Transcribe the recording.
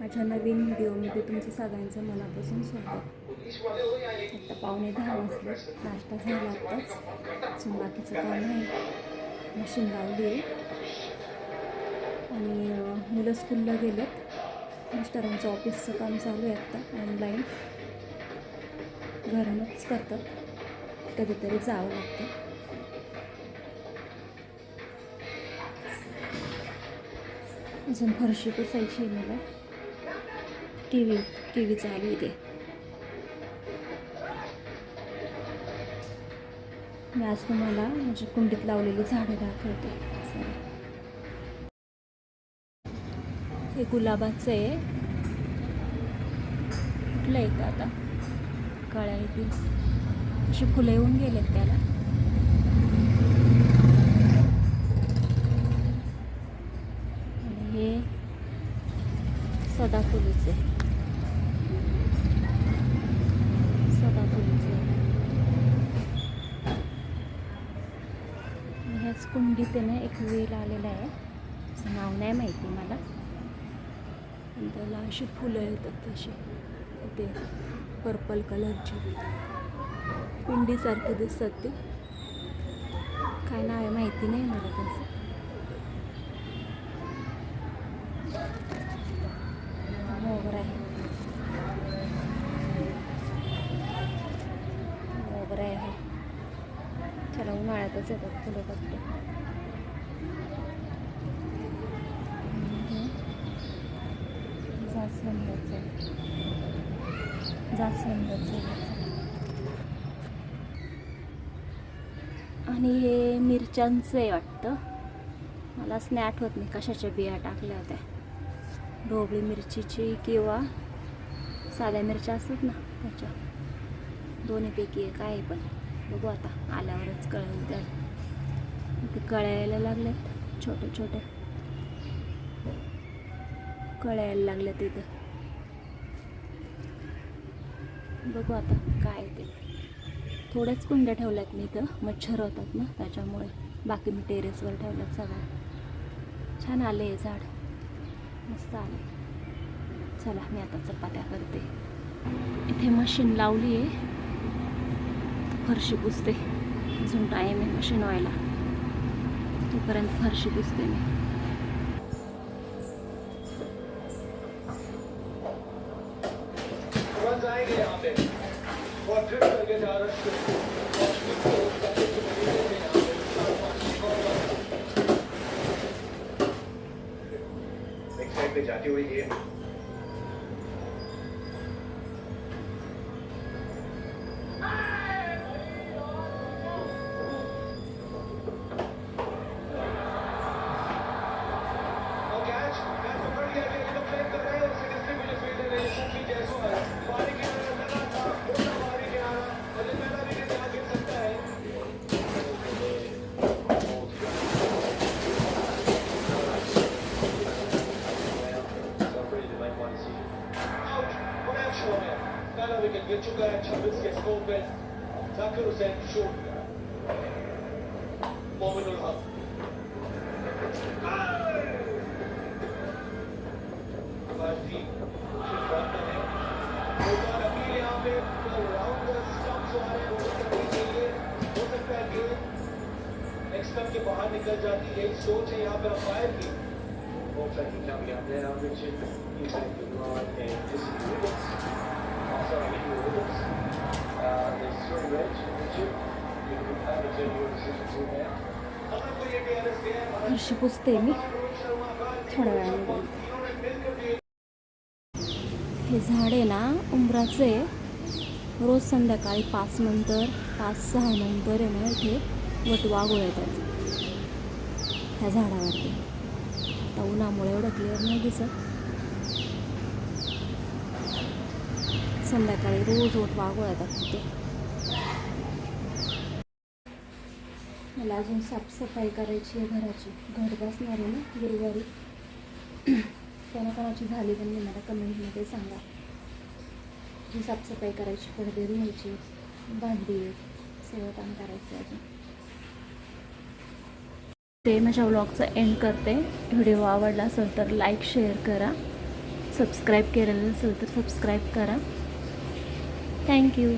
माझ्या नवीन व्हिडिओमध्ये तुमचं सगळ्यांचं मनापासून स्वागत. आता पावणे दहा वाजले. नाश्ता झाला आत्ताच अजून बाकीचं काम आहे. मशीन लावली आहे. आणि मुलं स्कूलला गेलेत. मास्टरांचं ऑफिसचं काम चालू आहे आत्ता ऑनलाईन. घरूनच करतात. कधीतरी जावं लागतं. अजून फरशी पुसायची आहे मला. टी व्ही टी व्ही चालू आहे ते. मी आज तुम्हाला म्हणजे कुंडीत लावलेली झाडं दाखवते. हे गुलाबाचं आहे. कुठलं आहे का आता. काळ्या येतील अशी फुलं येऊन गेलेत त्याला. आणि हे सदाफुलीचे सदाफुलीचे आणि कुंडीत आहे ना एक वेल आलेला आहे. असं नाव नाही माहिती मला. त्याला अशी फुलं येतात तशी. ते पर्पल कलरची पिंडीसारखे दिसतात ते. काय नाव आहे माहिती नाही मला त्याचं मोगरा आहे मोगरा आहे चला उन्हाळ्यातच येतात फुलं फक्त. जास्वंदाचं जास्वंदाचं आणि हे मिरच्यांचं आहे वाटतं. मलाच नाही आठवत नाही कशाच्या बिया टाकल्या होत्या. ढोबळी मिरचीची किंवा साध्या मिरच्या असतात ना त्याच्या. दोन्हीपैकी एक आहे पण. बघू आता आल्यावरच कळेल त्या ते कळायला लागल्यात छोटे छोटे. कळायला लागल्यात इथं. बघू आता काय ते. थोड्याच कुंड्या ठेवल्यात मी इथं मच्छर होतात ना त्याच्यामुळे. बाकी मी टेरेसवर ठेवल्यात सगळं छान आले झाड. मस्त आले. चला मी आता चपात्या करते. इथे मशीन लावली आहे फरशी पुसते. अजून टाईम आहे मशीन व्हायला. तोपर्यंत फरशी पुसते मी. तुरंत आएंगे यहाँ मोमिनुल हक बाजी यहाँ पे राउंड स्टंप्स आ रहे के लिए हो सकता है गेम नेक्स्ट के बाहर निकल जाती है सोच है यहाँ पे अंपायर की Offside की coming up now. Richard you take the line and this is Wiggins. Oh, sorry, Nicky Wiggins. Uh, there's three reds for Richard. You can have a turn your decision to now. अगर कोई ये DRS गया है, फरशी मी थोड्या वेळाने हे झाड आहे ना उमराचं आहे रोज संध्याकाळी पाच नंतर पाच सहा नंतर आहे ना इथे वटवाघूळ येतात ह्या झाडावरती उन्हामुळे एवढं क्लिअर नाही दिसत. संध्याकाळी रोज वटवाघूळ येतात तिथे मला अजून साफसफाई करायची आहे घराची. घर बसणार आहे ना गुरुवारी. कोणाकोणाची झाली त्यांनी मला कमेंटमध्ये सांगा. साफसफाई करायची पडदे धुवायची भांडी सगळं काम करायचं अजून. ते माझ्या व्लॉगचं एंड करते. व्हिडिओ आवडला असेल तर लाईक शेअर करा. सबस्क्राईब केलेलं नसेल तर सबस्क्राईब करा. थँक्यू